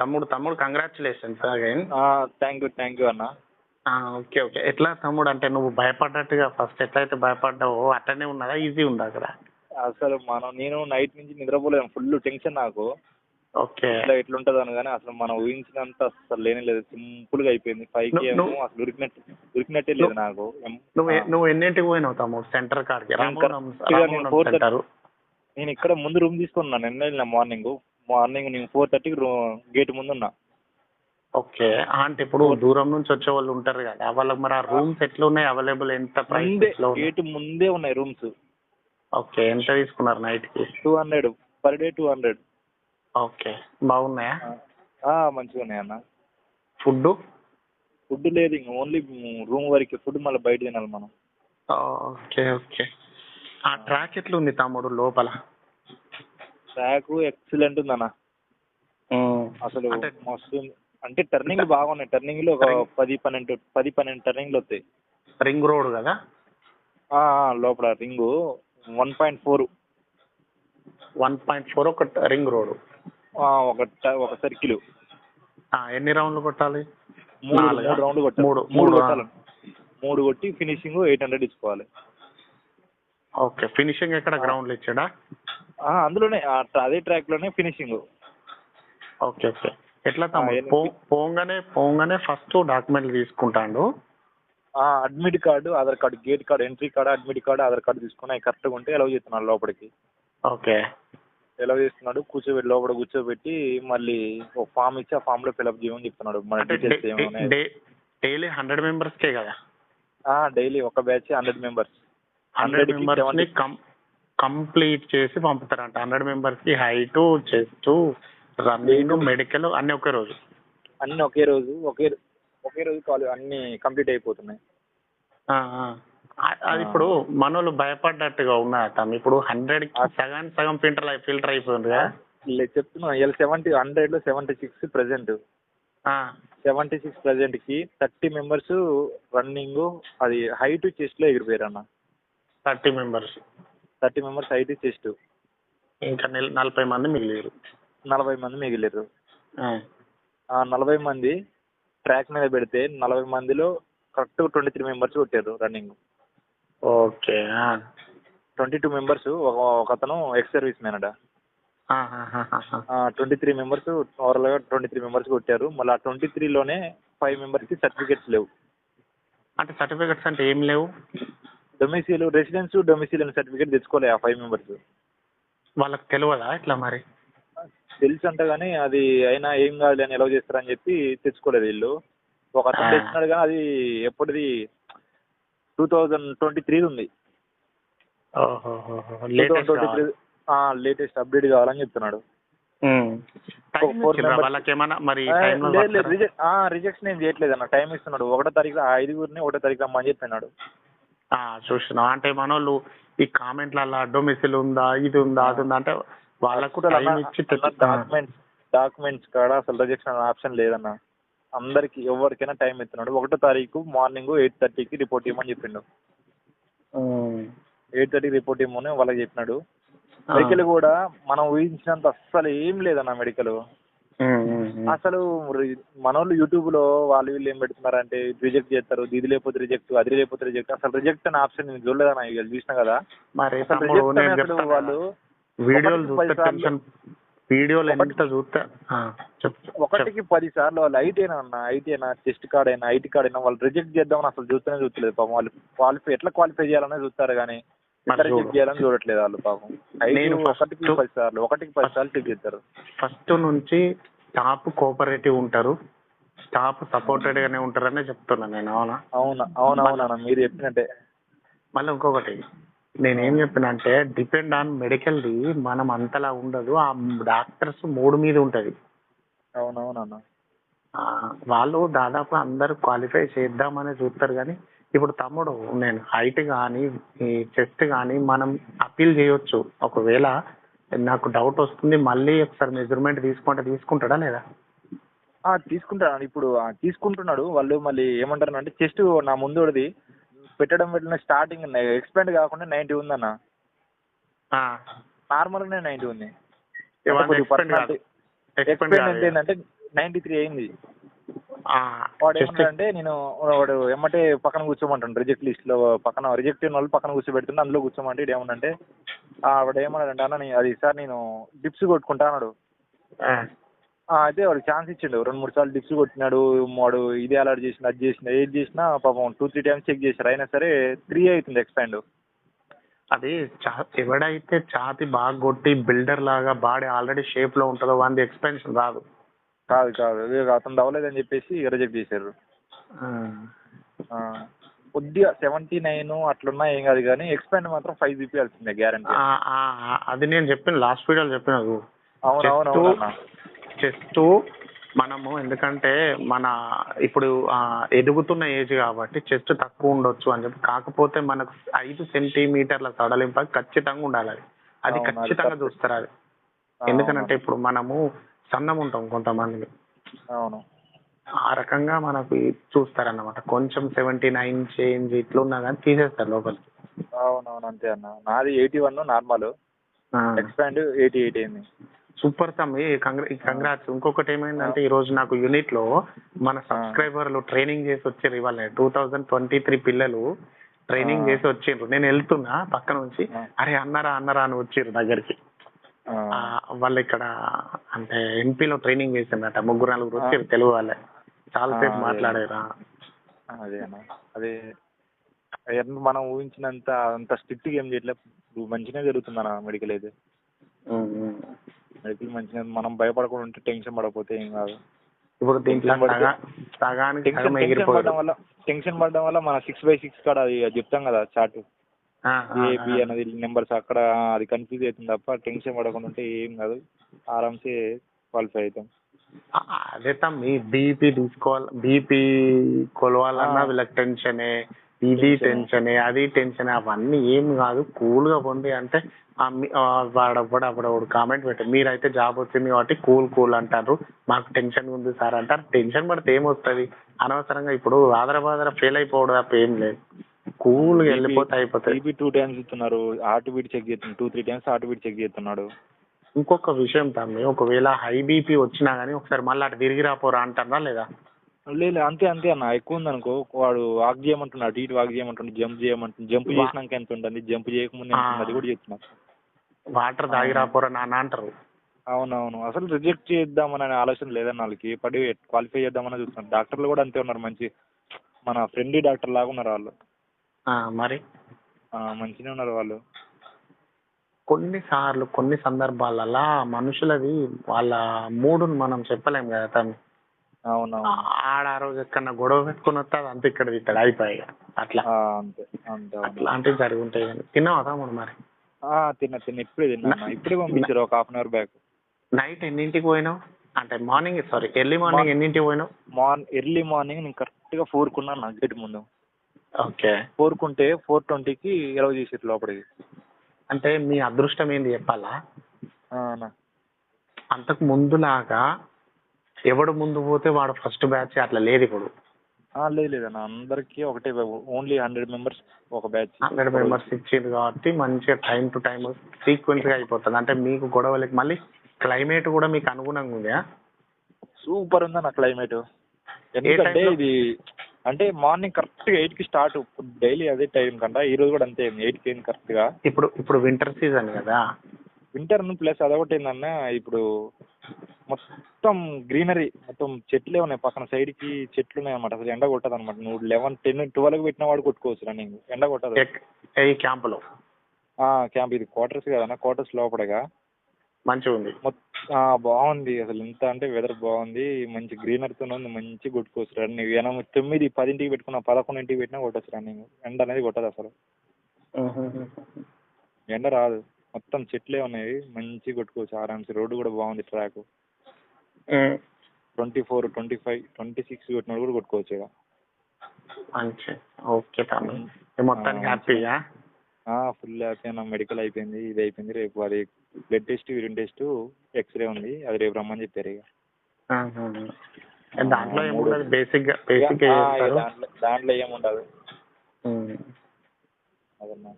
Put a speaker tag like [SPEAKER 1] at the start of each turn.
[SPEAKER 1] తమ్ముడు తమ్ముడు congratulations again
[SPEAKER 2] thank you thank you అన్న.
[SPEAKER 1] Okay okay. ఎట్లా తమ్ముడు? అంటే నువ్వు భయపడ్డట్టుగా ఫస్ట్ ఎట్లయితే భయపడ్డావో అట్లనే ఉన్నదా ఈజీ ఉందా అక్కడ?
[SPEAKER 2] అసలు మనం నేను నైట్ నుంచి నిద్రపోలేను. ఫుల్ టెన్షన్ నాకు.
[SPEAKER 1] ఓకే.
[SPEAKER 2] ఇట్లా ఎట్లుంటది అని కానీ అసలు మనం ఊహించినంత అసలు లేనే లేదు. సింపుల్గా అయిపోయింది
[SPEAKER 1] ఫైవ్కి
[SPEAKER 2] అసలు ఉరికినట్టు ఉరికినట్టే లేదు నాకు.
[SPEAKER 1] నువ్వు ఎన్నింటికి పోయినావు తమ్ముడు? సెంటర్ కాడికి?
[SPEAKER 2] నేను ఇక్కడ ముందు రూమ్ తీసుకున్నాను. నిన్న మార్నింగ్ మార్నింగ్ నేను ఫోర్ థర్టీకి గేట్ ముందు ఉన్నా
[SPEAKER 1] ఓకే. అంటే ఇప్పుడు దూరం నుంచి వచ్చే వాళ్ళు ఉంటారు కదా వాళ్ళకి మరి ఆ రూమ్స్ ఎట్లా ఉన్నాయి అవైలబుల్ ఎంత ప్రైస్
[SPEAKER 2] ముందే
[SPEAKER 1] ఉన్నాయి?
[SPEAKER 2] గేట్ ముందే ఉన్నాయి రూమ్స్.
[SPEAKER 1] ఓకే. ఎంత తీసుకున్నారు నైట్కి
[SPEAKER 2] two hundred. Per day two hundred.
[SPEAKER 1] Okay. బాగున్నాయా?
[SPEAKER 2] మంచిగా ఉన్నాయి అన్న.
[SPEAKER 1] ఫుడ్
[SPEAKER 2] ఫుడ్ లేదు ఇంక ఓన్లీ రూమ్ వరకు ఫుడ్ మళ్ళీ బయట తినాలి మనం.
[SPEAKER 1] Okay okay. ఆ ట్రాక్ ఎట్లా ఉంది తమ్ముడు లోపల?
[SPEAKER 2] ట్రాక్ ఎక్సలెంట్ ఉంది అన్న అసలు మస్తు ఉంది. అంటే టర్నింగ్ బాగున్నాయి. టర్నింగ్లో ఒక పది పన్నెండు పది పన్నెండు టర్నింగ్లు వస్తాయి.
[SPEAKER 1] రింగ్ రోడ్ కదా?
[SPEAKER 2] లోపల ring one point four.
[SPEAKER 1] One point four ఒక రింగ్ రోడ్.
[SPEAKER 2] ఒక ఒక సర్కిల్.
[SPEAKER 1] ఎన్ని రౌండ్లు కొట్టాలి?
[SPEAKER 2] మూడు రౌండ్లు కొట్టాలి.
[SPEAKER 1] మూడు
[SPEAKER 2] మూడు
[SPEAKER 1] మూడు
[SPEAKER 2] కొట్టాలి. మూడు కొట్టి ఫినిషింగ్ ఎయిట్ హండ్రెడ్ ఇచ్చుకోవాలి.
[SPEAKER 1] ఓకే ఫినిషింగ్ ఎక్కడ గ్రౌండ్లో ఇచ్చాడా?
[SPEAKER 2] అందులోనే అదే ట్రాక్లోనే ఫినిషింగ్
[SPEAKER 1] ఓకే ఓకే. ఎట్లా తమ్ముడు?
[SPEAKER 2] ఎన్ని-
[SPEAKER 1] పో- పోగానే పోగానే ఫస్ట్ డాక్యుమెంట్లు తీసుకుంటాడు?
[SPEAKER 2] Admit card Aadhaar card gate card entry card admit card Aadhaar card తీసుకుని అవి కరెక్ట్గా ఉంటే ఎలా చేస్తున్నాడు లోపలికి.
[SPEAKER 1] ఓకే.
[SPEAKER 2] ఎలా చేస్తున్నాడు కూర్చోబెట్టి లోపల కూర్చోబెట్టి మళ్ళీ ఒక ఫామ్ ఇచ్చి ఆ ఫామ్లో ఫిల్అప్ చేయమని చెప్తున్నాడు. మన డీటెయిల్స్
[SPEAKER 1] డైలీ హండ్రెడ్ మెంబర్స్కే కదా?
[SPEAKER 2] డైలీ ఒక బ్యాచ్ హండ్రెడ్ మెంబర్స్
[SPEAKER 1] హండ్రెడ్
[SPEAKER 2] 100 కి
[SPEAKER 1] మెంబర్స్ని
[SPEAKER 2] 70
[SPEAKER 1] కం కంప్లీట్ చేసి పంపుతారంట. హండ్రెడ్ మెంబర్స్కి హైట్ చెస్ట్ రన్నింగ్ మెడికల్ అన్ని ఒకే రోజు.
[SPEAKER 2] అన్ని ఒకే రోజు ఒకే ఒకే రోజు కాల్ అన్ని కంప్లీట్ అయిపోతున్నాయి.
[SPEAKER 1] అది ఇప్పుడు మనోళ్ళు భయపడ్డట్టుగా ఉన్నదట ఇప్పుడు హండ్రెడ్ సగం సగం ఫిల్టర్ ఫిల్టర్ అయిపోయింది కదా?
[SPEAKER 2] చెప్తున్నా ఇలా సెవెంటీ హండ్రెడ్లో seventy six present seventy six ప్రెసెంట్కి thirty members running అది హైట్ చెస్ట్లో ఎగిరిపోయారు అన్న
[SPEAKER 1] thirty members.
[SPEAKER 2] Thirty members height chest.
[SPEAKER 1] ఇంకా నెల- నలభై మంది మిగిలిరు.
[SPEAKER 2] నలభై మంది మిగిలిరు
[SPEAKER 1] ఆ,
[SPEAKER 2] ఆ నలభై మంది ట్రాక్ మీద పెడితే నలభై మందిలో కరెక్ట్ ట్వంటీ త్రీ మెంబర్స్ కొట్టారు రన్నింగ్.
[SPEAKER 1] ఓకే ఆ.
[SPEAKER 2] ట్వంటీ టూ మెంబర్స్ ఒక ఒక అతను ఎక్స్ సర్వీస్ మ్యాన్ అట.
[SPEAKER 1] ఆహాహాహాహా.
[SPEAKER 2] ట్వంటీ త్రీ మెంబర్స్ ఓవరాల్గా ట్వంటీ త్రీ మెంబర్స్ కొట్టారు. మళ్ళీ ఆ ట్వంటీ త్రీలోనే ఫైవ్ మెంబర్స్కి సర్టిఫికెట్స్ లేవు.
[SPEAKER 1] అంటే సర్టిఫికెట్స్ అంటే ఏం లేవు?
[SPEAKER 2] డొమిసిల్ రెసిడెన్స్ డొమిసిల్ అనే సర్టిఫికేట్ తెచ్చుకోలే ఆ ఫైవ్ మెంబర్స్
[SPEAKER 1] వాళ్ళకి తెలియదా ఇట్లా మరి?
[SPEAKER 2] తెలుసు అంట కానీ అది అయినా ఏం కాదులే అని ఎలా చేస్తారని చెప్పి తెచ్చుకోలేదు వీళ్ళు. ఒక అతను
[SPEAKER 1] ఆ.
[SPEAKER 2] తెచ్చినాడు కానీ అది ఎప్పటిది టూ థౌజండ్ ట్వంటీ త్రీ ఉంది.
[SPEAKER 1] లేటెస్ట్
[SPEAKER 2] అప్డేట్ కావాలని చెప్తున్నాడు. రిజెక్షన్ ఏం చేయట్లేదు అన్న. టైం ఇస్తున్నాడు. ఒకటో తారీఖు ఐదుగురిని ఒకటో తారీఖు రమ్మని చెప్పినాడు.
[SPEAKER 1] చూసినా అంటే మనోళ్ళు ఈ కామెంట్లలో డొమిసిల్ ఉందా ఇది ఉందా అది ఉందా అంటే వాళ్ళకు టైం ఇచ్చి తెచ్చి-
[SPEAKER 2] డాక్యుమెంట్స్ డాక్యుమెంట్స్ కాడ అసలు రిజెక్షన్ ఆప్షన్ లేదన్న అందరికి ఎవరికైనా టైం ఇస్తున్నాడు ఒకటో తారీఖు మార్నింగ్ ఎయిట్ థర్టీకి రిపోర్ట్ ఇవ్వమని చెప్పిండు. ఎయిట్ థర్టీకి రిపోర్ట్ ఇవ్వమని వాళ్ళకి చెప్పినాడు. మెడికల్ కూడా మనం ఊహించినంత అస్సలు ఏం లేదన్న మెడికల్. అసలు రి- మనోళ్ళు యూట్యూబ్లో వాళ్ళు వీళ్ళు ఏం పెడుతున్నారంటే రిజెక్ట్ చేస్తారు ఇది లేకపోతే రిజెక్ట్ అది లేకపోతే రిజెక్ట్. అసలు రిజెక్ట్ అనే ఆప్షన్ నేను చూడలేదన్న ఇక చూసిన కదా?
[SPEAKER 1] మరి
[SPEAKER 2] అసలు అసలు వాళ్ళు
[SPEAKER 1] వీడియోలు
[SPEAKER 2] ఒకటికి పది సార్లు-
[SPEAKER 1] టెన్షన్. వీడియోలు ఎంత చూస్తే ఆ, చెప్పు. చెప్పు.
[SPEAKER 2] ఒకటికి పది సార్లు వాళ్ళు ఐటీ అయినా అన్న ఐటీ అయినా చెస్ట్ కార్డ్ అయినా ఐటీ కార్డ్ అయినా వాళ్ళు రిజెక్ట్ చేద్దామని అసలు చూస్తూనే చూస్తలేదు పాపం. వాళ్ళు క్వాలిఫై ఎట్లా క్వాలిఫై చేయాలనే చూస్తారు కానీ
[SPEAKER 1] చూడు.
[SPEAKER 2] చేయాలని చూడట్లేదు వాళ్ళు పాపం. ఒకటికి పది సార్లు ఒకటికి పది సార్లు చెక్ చేస్తారు.
[SPEAKER 1] ఫస్ట్ నుంచి స్టాఫ్ కోఆపరేటివ్ ఉంటారు. స్టాఫ్ సపోర్టెడ్ గానే ఉంటారనే చెప్తున్నా నేను అవునా?
[SPEAKER 2] అవునా అవునవునన్న మీరు చెప్పినట్టే.
[SPEAKER 1] మళ్ళీ ఇంకొకటి నేనేం చెప్పిన అంటే డిపెండ్ ఆన్ మెడికల్ది మనం అంతలా ఉండదు. ఆ డాక్టర్స్ మూడు మీద ఉంటది.
[SPEAKER 2] అవునవునన్న
[SPEAKER 1] ఆ, వాళ్ళు దాదాపు అందరూ క్వాలిఫై చేద్దామని చూస్తారు కానీ ఇప్పుడు తమ్ముడు నేను హైట్ కానీ చెస్ట్ కానీ మనం అప్పీల్ చేయొచ్చు. ఒకవేళ నాకు డౌట్ వస్తుంది మళ్ళీ ఒకసారి మెజర్మెంట్ తీసుకుంటే తీసుకుంటాడా లేదా?
[SPEAKER 2] ఆ, తీసుకుంటాడు. ఇప్పుడు తీసుకుంటున్నాడు. వాళ్ళు మళ్ళీ ఏమంటారు అంటే చెస్ట్ నా ముందుది పెట్టడం పెట్టిన స్టార్టింగ్ ఎక్స్పెండ్ కాకుండా నైన్టీ ఉందన్న. నార్మల్గానే నైన్టీ ఉంది. ఎక్స్పెండ్ ఏంటంటే నైన్టీ త్రీ అయింది. వాడు ఏమన్నాడంటే నేను వాడు ఎమ్మటే పక్కన కూర్చోమంటాడు. రిజెక్ట్ లిస్ట్లో పక్కన రిజెక్ట్ అయిన వాళ్ళు పక్కన కూర్చోబెడుతుంటే అందులో కూర్చోమంటే ఇటు ఏమన్నంటే ఆ, వాడు ఏమన్నాడంటే అన్న అది సార్ నేను డిప్స్ కొట్టుకుంటా అన్నాడు. అయితే వాడు ఛాన్స్ ఇచ్చిండు. రెండు మూడు సార్లు డిప్స్ కొట్టినాడు. వాడు ఇది అలర్ట్ చేసిన అది చేసిన ఏది చేసినా పాపం టూ త్రీ టైమ్స్ చెక్ చేశారు. అయినా సరే త్రీ అవుతుంది ఎక్స్పాండ్
[SPEAKER 1] అది చా- ఎవడైతే ఛాతి బాగా కొట్టి బిల్డర్ లాగా బాడీ ఆల్రెడీ షేప్లో ఉంటుందో వాడి ఎక్స్పెన్షన్ రాదు.
[SPEAKER 2] కాదు కాదు. అతను అవ్వలేదని చెప్పేసి రిజెక్ట్ చేశారు. కొద్దిగా సెవెంటీ నైన్ అట్లున్నా ఏం కాదు కానీ ఎక్స్పాండ్ మాత్రం ఫైవ్ జీపీ వెళ్తుంది గ్యారంటీ
[SPEAKER 1] అది నేను చెప్పిన లాస్ట్ వీడియోలో చెప్పిన
[SPEAKER 2] అవును అవును అవును అన్న.
[SPEAKER 1] చెస్ట్ మనము ఎందుకంటే మన ఇప్పుడు ఎదుగుతున్న ఏజ్ కాబట్టి చెస్ట్ తక్కువ ఉండొచ్చు అని చెప్పి కాకపోతే మనకు ఐదు సెంటీమీటర్ల సడలింప ఖచ్చితంగా ఉండాలి అది. ఖచ్చితంగా. చూస్తారు అది. ఎందుకనంటే ఇప్పుడు మనము సన్నం ఉంటాం కొంతమంది.
[SPEAKER 2] అవును.
[SPEAKER 1] ఆ రకంగా మనకు చూస్తారన్నమాట. కొంచెం సెవెంటీ నైన్ చేంజ్ ఇట్లా ఉన్నా కానీ తీసేస్తారు లోపలికి.
[SPEAKER 2] అవును అవును అంతే అన్న. నాది eighty one normal expand eighty eight అయింది.
[SPEAKER 1] సూపర్ తమ్మి కంగ్రాట్స్. ఇంకొకటి ఏమైందంటే ఈ రోజు నాకు యూనిట్లో మన సబ్స్క్రైబర్లు ట్రైనింగ్ చేసి వచ్చారు ఇవాళ. టూ థౌజండ్ ట్వంటీ త్రీ పిల్లలు ట్రైనింగ్. చేసి వచ్చిండ్రు నేను వెళ్తున్నా పక్క నుంచి. అరే అన్నారా అన్నారా అని వచ్చిర్రు దగ్గరికి. వాళ్ళు ఇక్కడ అంటే ఎంపీలో ట్రైనింగ్ చేసిందట ముగ్గురు నలుగురు వచ్చారు తెలుగు వాళ్ళే. చాలా సేపు
[SPEAKER 2] ఆ, అదే.
[SPEAKER 1] మాట్లాడారు.
[SPEAKER 2] అదే అన్న. అదే మనం ఊహించినంత అంత స్ట్రిక్ట్ ఏం చేయట్లేదు మంచిగా జరుగుతుంది అన్న మెడికల్ అయితే. మెడికల్ మంచిగా మనం భయపడకుండా ఉంటే టెన్షన్ పడకపోతే ఏం కాదు.
[SPEAKER 1] ఇప్పుడు
[SPEAKER 2] టెన్షన్ పడడం వల్ల టెన్షన్ పడడం వల్ల మన సిక్స్ బై సిక్స్ కాడ చెప్తాం కదా చార్ట్
[SPEAKER 1] ఆ, ఆ,
[SPEAKER 2] ఏ బి
[SPEAKER 1] ఆ.
[SPEAKER 2] అనేది నెంబర్స్ అక్కడ అది కన్ఫ్యూజ్ అవుతుంది తప్ప టెన్షన్ పడకుండా ఉంటే ఏం కాదు. ఆరామ్సే క్వాలిఫై అవుతాం.
[SPEAKER 1] అదే తమ్మి బీపీ తీసుకోవాలి బీపీ కొలవాలన్నా. వీళ్ళకి టెన్షనే ఇది
[SPEAKER 2] టెన్షనే.
[SPEAKER 1] అది టెన్షన్ అవన్నీ ఏం కాదు. కూల్గా పొంది అంటే మీ- వాడప్పుడు అప్పుడు ఒకడు కామెంట్ పెట్టారు మీరైతే జాబ్ వచ్చింది కాబట్టి కూల్ కూల్ అంటారు. మాకు టెన్షన్ ఉంది సార్ అంటారు. టెన్షన్ పడితే ఏమొస్తుంది? అనవసరంగా ఇప్పుడు ఆదర ఫెయిల్ అయిపోవడం తప్ప ఏం లేదు. కూల్గా వెళ్ళిపోతే అయిపోతుంది
[SPEAKER 2] బీపీ టూ టైమ్స్ ఇస్తున్నారు. హార్ట్ బీట్ చెక్ చేస్తున్నాడు two three times heart beat check చేస్తున్నాడు.
[SPEAKER 1] ఇంకొక విషయం తమ్మి ఒకవేళ హై బీపీ వచ్చినా గానీ ఒకసారి మళ్ళీ అటు తిరిగి రాపోరా అంటారా లేదా?
[SPEAKER 2] లేదు అంతే అంతే అన్న. ఎక్కువ ఉంది అనుకో వాడు వాక్ చేయమంటున్నాడు ఇటు వాక్ చేయమంటుండు జంప్ చేయమంటుంది జంప్ చేసినాక ఎంత ఉంటుంది? జంప్ చేయకముందు అది కూడా చెప్తున్నా.
[SPEAKER 1] వాటర్ తాగి రాపోరా నాన్న అంటారు.
[SPEAKER 2] అవునవును. అసలు రిజెక్ట్ చేద్దామనే ఆలోచన లేదన్న వాళ్ళకి. పడి క్వాలిఫై చేద్దామని చూస్తున్నారు డాక్టర్లు కూడా అంతే ఉన్నారు. మంచి మన ఫ్రెండ్లీ డాక్టర్ లాగా ఉన్నారు వాళ్ళు.
[SPEAKER 1] మరి?
[SPEAKER 2] ఆ, మంచిగానే ఉన్నారు వాళ్ళు.
[SPEAKER 1] కొన్నిసార్లు కొన్ని సందర్భాలలో మనుషులది వాళ్ళ మూడుని మనం చెప్పలేం కదా తను.
[SPEAKER 2] అవునవును.
[SPEAKER 1] ఆడ ఆ రోజు ఎక్కడన్నా గొడవ పెట్టుకుని వస్తే అది అంత ఇక్కడ తిట్టాడు అయిపోయి. అట్లా.
[SPEAKER 2] అంతే అంతే అవును.
[SPEAKER 1] అట్లాంటివి జరిగి ఉంటాయి కానీ. తిన్నావా తమ్ముడు మరి?
[SPEAKER 2] ఆ, తిన్నా తిన్నా. ఇప్పుడే తిన్నా. ఇప్పుడే పంపించారు ఒక half an hour back.
[SPEAKER 1] Night ఎన్నింటికి పోయినావు? అంటే మార్నింగ్ సారీ ఎర్లీ మార్నింగ్ ఎన్నింటికి పోయినావు?
[SPEAKER 2] మార్న్ ఎర్లీ మార్నింగ్ నేను కరెక్ట్గా ఫోర్కి ఉన్నాను నా గేట్ ముందు.
[SPEAKER 1] ఓకే.
[SPEAKER 2] ఫోర్కుంటే ఫోర్ ట్వంటీకి ఎలవ్ చేసారు లోపలికి.
[SPEAKER 1] అంటే మీ అదృష్టం ఏంది చెప్పాలా?
[SPEAKER 2] ఆ, అన్న.
[SPEAKER 1] అంతకు ముందులాగా ఎవడు ముందు పోతే వాడు ఫస్ట్ బ్యాచ్ అట్లా లేదు ఇప్పుడు.
[SPEAKER 2] ఆ, లేదు లేదన్న అందరికీ ఒకటే ఓన్లీ హండ్రెడ్ మెంబర్స్ ఒక బ్యాచ్.
[SPEAKER 1] హండ్రెడ్ మెంబర్స్ ఇచ్చింది కాబట్టి మంచిగా టైం టు టైం సీక్వెన్స్గా అయిపోతుంది. అంటే మీకు గొడవలకి మళ్ళీ క్లైమేట్ కూడా మీకు అనుగుణంగా ఉందా?
[SPEAKER 2] సూపర్ ఉందన్న క్లైమేట్. ఎందుకంటే
[SPEAKER 1] time లో?
[SPEAKER 2] ఇది అంటే మార్నింగ్ కరెక్ట్గా ఎయిట్కి స్టార్ట్ డైలీ అదే టైం కంట? ఈ రోజు కూడా అంతే ఎయిట్కి అయింది కరెక్ట్గా?
[SPEAKER 1] ఇప్పుడు ఇప్పుడు వింటర్ సీజన్ కదా?
[SPEAKER 2] వింటర్ ప్లస్ అదొకటి ఏంటన్న ఇప్పుడు మొత్తం గ్రీనరీ మొత్తం చెట్లే ఉన్నాయి. పక్కన సైడ్కి చెట్లు ఉన్నాయి అనమాట అసలు ఎండ కొట్టదు అనమాట నువ్వు లెవెన్ టెన్ ట్వెల్వ్కి పెట్టిన వాడు కొట్టుకోవచ్చు రన్నింగ్. ఎండ కొట్టదు.
[SPEAKER 1] ఈ క్యాంపులో?
[SPEAKER 2] క్యాంప్ ఇది క్వార్టర్స్ కదన్న క్వార్టర్స్ లోపడగా.
[SPEAKER 1] మంచిగా ఉంది.
[SPEAKER 2] మొత్తం బాగుంది. అసలు ఎంత అంటే వెదర్ బాగుంది. మంచి గ్రీనరీతో ఉంది. మంచి కొట్టుకోవచ్చు రన్నింగ్ ఎనభై తొమ్మిది పదింటికి పెట్టుకున్న పదకొండింటికి పెట్టినా కొట్టచ్చు రన్నింగ్ ఎండ అనేది కొట్టదు అసలు. ఎండ రాదు. మొత్తం చెట్లే ఉన్నాయి. మంచి కొట్టుకోవచ్చు ఆరామ్స్ రోడ్డు కూడా బాగుంది track twenty four twenty five twenty six కొట్టినప్పుడు కూడా కొట్టుకోవచ్చు ఇక.
[SPEAKER 1] మంచి ఓకే మొత్తానికి హ్యాపీయా
[SPEAKER 2] ఫుల్ హ్యాపీ అన్న మెడికల్ అయిపోయింది ఇది అయిపోయింది రేపు అది blood test urine test X-ray ఉంది అది రేపు రమ్మని చెప్పారు ఇక.
[SPEAKER 1] దాంట్లో ఏముండదు బేసిక్గా బేసిక్
[SPEAKER 2] దాంట్లో దాంట్లో ఏముండదు. అదన్నా.